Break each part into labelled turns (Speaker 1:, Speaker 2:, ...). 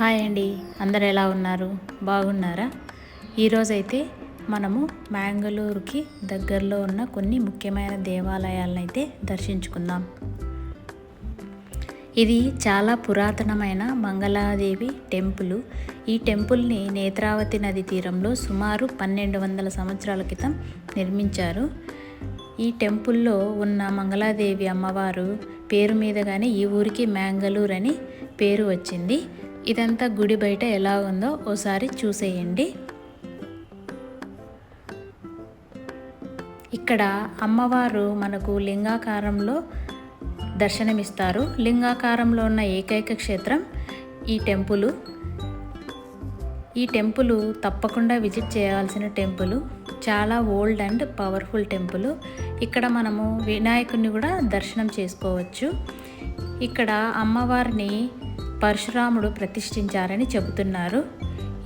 Speaker 1: Hi అండి. అందరు ఎలా ఉన్నారు? బాగున్నారా? ఈరోజైతే మనము మ్యాంగళూరుకి దగ్గరలో ఉన్న కొన్ని ముఖ్యమైన దేవాలయాలను అయితే దర్శించుకుందాం. ఇది చాలా పురాతనమైన మంగళాదేవి టెంపుల్. ఈ టెంపుల్ని నేత్రావతి నది తీరంలో సుమారు పన్నెండు వందల సంవత్సరాల క్రితం నిర్మించారు. ఈ టెంపుల్లో ఉన్న మంగళాదేవి అమ్మవారు పేరు మీదగానే ఈ ఊరికి మ్యాంగళూరు అని పేరు వచ్చింది. ఇదంతా గుడి బయట ఎలా ఉందో ఓసారి చూసేయండి. ఇక్కడ అమ్మవారు మనకు లింగాకారంలో దర్శనమిస్తారు. లింగాకారంలో ఉన్న ఏకైక క్షేత్రం ఈ టెంపులు. ఈ టెంపుల్ తప్పకుండా విజిట్ చేయాల్సిన టెంపుల్. చాలా ఓల్డ్ అండ్ పవర్ఫుల్ టెంపుల్. ఇక్కడ మనము వినాయకుడిని కూడా దర్శనం చేసుకోవచ్చు. ఇక్కడ అమ్మవారిని పరశురాముడు ప్రతిష్ఠించారని చెబుతున్నారు.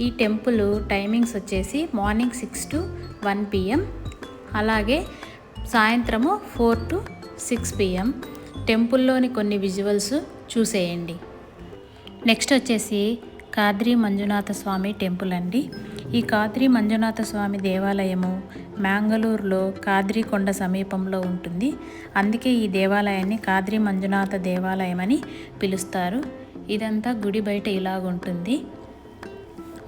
Speaker 1: ఈ టెంపుల్ టైమింగ్స్ వచ్చేసి morning six to one PM అలాగే సాయంత్రము ఫోర్ టు సిక్స్ పిఎం. టెంపుల్లోని కొన్ని విజువల్స్ చూసేయండి. నెక్స్ట్ వచ్చేసి కాద్రి మంజునాథ స్వామి టెంపుల్ అండి. ఈ కాద్రి మంజునాథ స్వామి దేవాలయము మ్యాంగళూరులో కాద్రి కొండ సమీపంలో ఉంటుంది. అందుకే ఈ దేవాలయాన్ని కాద్రి మంజునాథ దేవాలయం అని పిలుస్తారు. ఇదంతా గుడి బయట ఇలాగుంటుంది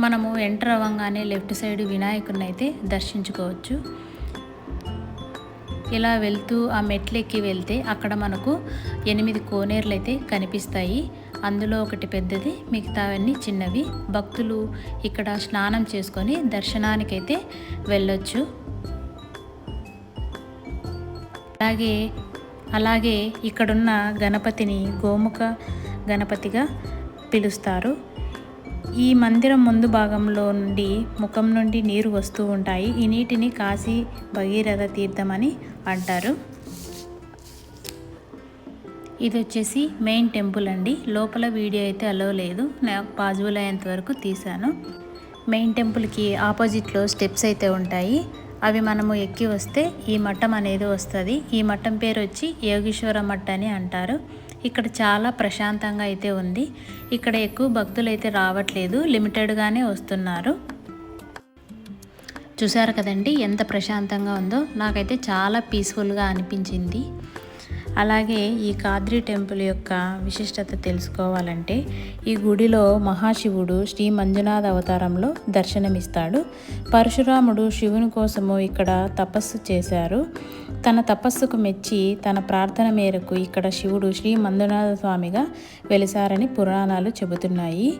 Speaker 1: మనము ఎంటర్ అవ్వగానే లెఫ్ట్ సైడ్ వినాయకుడిని అయితే దర్శించుకోవచ్చు. ఇలా వెళ్తూ ఆ మెట్లెక్కి వెళ్తే అక్కడ మనకు ఎనిమిది కోనేరులు అయితే కనిపిస్తాయి. అందులో ఒకటి పెద్దది మిగతావన్నీ చిన్నవి. భక్తులు ఇక్కడ స్నానం చేసుకొని దర్శనానికైతే వెళ్ళొచ్చు. అలాగే అలాగే ఇక్కడున్న గణపతిని గోముఖ గణపతిగా పిలుస్తారు. ఈ మందిరం ముందు భాగంలో నుండి ముఖం నుండి నీరు వస్తూ ఉంటాయి. ఈ నీటిని కాశీ భగీరథ తీర్థం అని అంటారు. ఇది వచ్చేసి మెయిన్ టెంపుల్ అండి. లోపల వీడియో అయితే అలో లేదు. నాకు పాజిబుల్ అయ్యేంత వరకు తీశాను. మెయిన్ టెంపుల్కి ఆపోజిట్లో స్టెప్స్ అయితే ఉంటాయి. అవి మనము ఎక్కి వస్తే ఈ మఠం అనేది వస్తుంది. ఈ మఠం పేరు వచ్చి యోగేశ్వర మఠ అని అంటారు. ఇక్కడ చాలా ప్రశాంతంగా అయితే ఉంది. ఇక్కడ ఎక్కువ భక్తులు అయితే రావట్లేదు లిమిటెడ్గానే వస్తున్నారు. చూసారు కదండి ఎంత ప్రశాంతంగా ఉందో. నాకైతే చాలా పీస్ఫుల్గా అనిపించింది. అలాగే ఈ కాద్రి టెంపుల్ యొక్క విశిష్టత తెలుసుకోవాలంటే ఈ గుడిలో మహాశివుడు శ్రీ మంజునాథ అవతారంలో దర్శనమిస్తాడు. పరశురాముడు శివుని కోసము ఇక్కడ తపస్సు చేశారు. తన తపస్సుకు మెచ్చి తన ప్రార్థన మేరకు ఇక్కడ శివుడు శ్రీ మంజునాథ స్వామిగా వెలిసారని పురాణాలు చెబుతున్నాయి.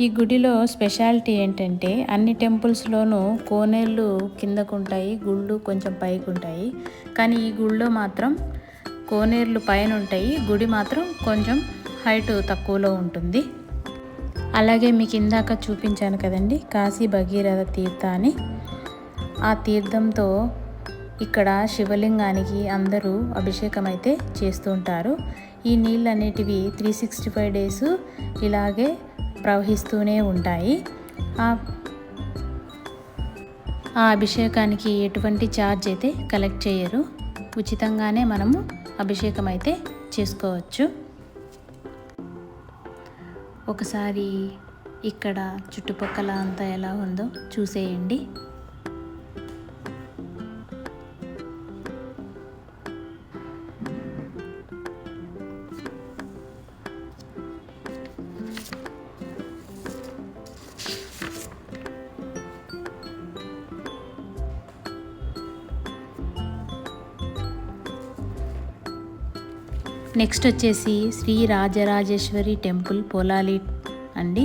Speaker 1: ఈ గుడిలో స్పెషాలిటీ ఏంటంటే అన్ని టెంపుల్స్లోనూ కోనేళ్ళు కిందకుంటాయి గుళ్ళు కొంచెం పైకి ఉంటాయి కానీ ఈ గుళ్ళో మాత్రం కోనేర్లు పైన ఉంటాయి గుడి మాత్రం కొంచెం హైట్ తక్కువలో ఉంటుంది. అలాగే మీకు ఇందాక చూపించాను కదండి కాశీ భగీరథ తీర్థ అని. ఆ తీర్థంతో ఇక్కడ శివలింగానికి అందరూ అభిషేకం అయితే చేస్తూ ఉంటారు. ఈ నీళ్ళు అనేటివి త్రీ సిక్స్టీ ఫైవ్ డేస్ ఇలాగే ప్రవహిస్తూనే ఉంటాయి. ఆ ఆ అభిషేకానికి ఎటువంటి ఛార్జ్ అయితే కలెక్ట్ చేయరు. ఉచితంగానే మనము అభిషేకం అయితే చేసుకోవచ్చు. ఒకసారి ఇక్కడ చుట్టుపక్కల అంతా ఎలా ఉందో చూసేయండి. నెక్స్ట్ వచ్చేసి శ్రీ రాజరాజేశ్వరి టెంపుల్ పోలాలి అండి.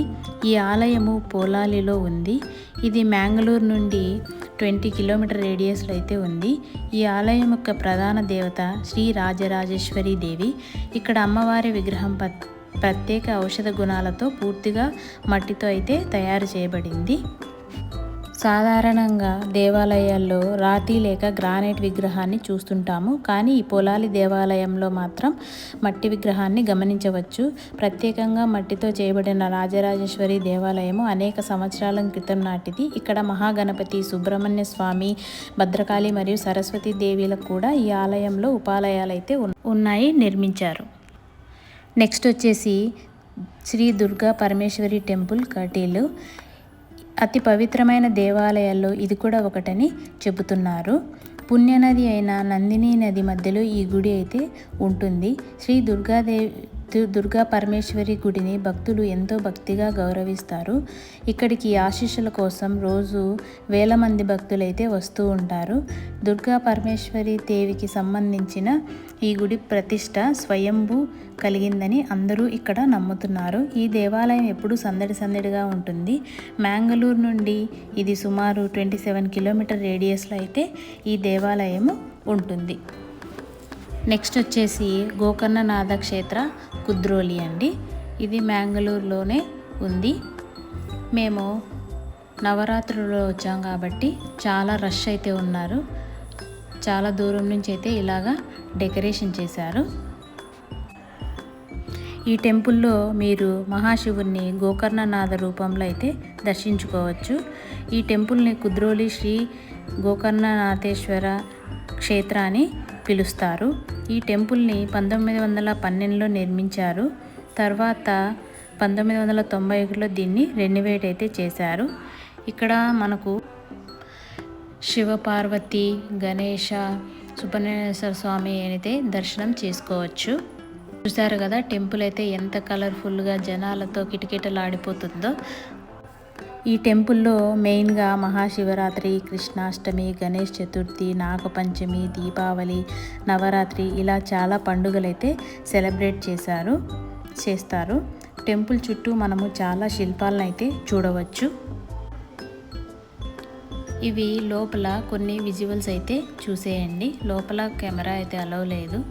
Speaker 1: ఈ ఆలయము పోలాలిలో ఉంది. ఇది మ్యాంగళూరు నుండి ట్వంటీ కిలోమీటర్ రేడియస్లో అయితే ఉంది. ఈ ఆలయం యొక్క ప్రధాన దేవత శ్రీ రాజరాజేశ్వరి దేవి. ఇక్కడ అమ్మవారి విగ్రహం ప్రత్యేక ఔషధ గుణాలతో పూర్తిగా మట్టితో అయితే తయారు చేయబడింది. సాధారణంగా దేవాలయాల్లో రాతి లేక గ్రానైట్ విగ్రహాన్ని చూస్తుంటాము. కానీ ఈ పొలాలి దేవాలయంలో మాత్రం మట్టి విగ్రహాన్ని గమనించవచ్చు. ప్రత్యేకంగా మట్టితో చేయబడిన రాజరాజేశ్వరి దేవాలయము అనేక సంవత్సరాల క్రితం నాటిది. ఇక్కడ మహాగణపతి సుబ్రహ్మణ్య స్వామి భద్రకాళి మరియు సరస్వతి దేవిలకు కూడా ఈ ఆలయంలో ఉపాలయాలు అయితే ఉన్నాయి నిర్మించారు. నెక్స్ట్ వచ్చేసి శ్రీ దుర్గా పరమేశ్వరి టెంపుల్ కటీలు. అతి పవిత్రమైన దేవాలయాల్లో ఇది కూడా ఒకటని చెబుతున్నారు. పుణ్యనది అయిన నందిని నది మధ్యలో ఈ గుడి అయితే ఉంటుంది. శ్రీ దుర్గాదేవి దుర్గా పరమేశ్వరి గుడిని భక్తులు ఎంతో భక్తిగా గౌరవిస్తారు. ఇక్కడికి ఆశీస్సుల కోసం రోజు వేల మంది భక్తులైతే వస్తూ ఉంటారు. దుర్గా పరమేశ్వరి దేవికి సంబంధించిన ఈ గుడి ప్రతిష్ట స్వయంభూ కలిగిందని అందరూ ఇక్కడ నమ్ముతున్నారు. ఈ దేవాలయం ఎప్పుడూ సందడి సందడిగా ఉంటుంది. మ్యాంగళూరు నుండి ఇది సుమారు ట్వంటీ సెవెన్ కిలోమీటర్ రేడియస్లో అయితే ఈ దేవాలయము ఉంటుంది. నెక్స్ట్ వచ్చేసి గోకర్ణనాథ క్షేత్ర కుద్రోలి అండి. ఇది మ్యాంగళూరులోనే ఉంది. మేము నవరాత్రుల్లో వచ్చాం కాబట్టి చాలా రష్ అయితే ఉన్నారు. చాలా దూరం నుంచి అయితే ఇలాగా డెకరేషన్ చేశారు. ఈ టెంపుల్లో మీరు మహాశివుణ్ణి గోకర్ణనాథ రూపంలో అయితే దర్శించుకోవచ్చు. ఈ టెంపుల్ని కుద్రోలి శ్రీ గోకర్ణనాథేశ్వర క్షేత్రాన్ని పిలుస్తారు. ఈ టెంపుల్ని పంతొమ్మిది వందల పన్నెండులో నిర్మించారు. తర్వాత పంతొమ్మిది వందల తొంభై ఒకటిలో దీన్ని రెన్యువేట్ అయితే చేశారు. ఇక్కడ మనకు శివపార్వతి గణేష సుబ్రహ్మణ్యేశ్వర స్వామి అయితే దర్శనం చేసుకోవచ్చు. చూసారు కదా టెంపుల్ అయితే ఎంత కలర్ఫుల్గా జనాలతో కిటకిటలాడిపోతుందో. ఈ టెంపుల్లో మెయిన్గా మహాశివరాత్రి కృష్ణాష్టమి గణేష్ చతుర్థి నాగపంచమి దీపావళి నవరాత్రి ఇలా చాలా పండుగలైతే సెలబ్రేట్ చేశారు చేస్తారు. టెంపుల్ చుట్టూ మనము చాలా శిల్పాలను అయితే చూడవచ్చు. ఇవి లోపల కొన్ని విజువల్స్ అయితే చూసేయండి. లోపల కెమెరా అయితే అలవ్ లేదు.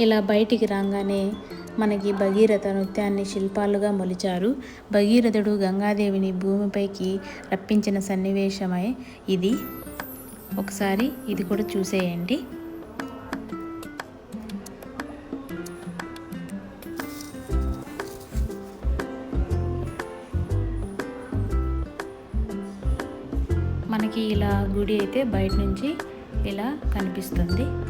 Speaker 1: ఇలా బయటికి రాగానే మనకి భగీరథ నృత్యాన్ని శిల్పాలుగా మొలిచారు. భగీరథుడు గంగాదేవిని భూమిపైకి రప్పించిన సన్నివేశమై ఇది. ఒకసారి ఇది కూడా చూసేయండి. మనకి ఇలా గుడి అయితే బయట నుంచి ఇలా కనిపిస్తుంది.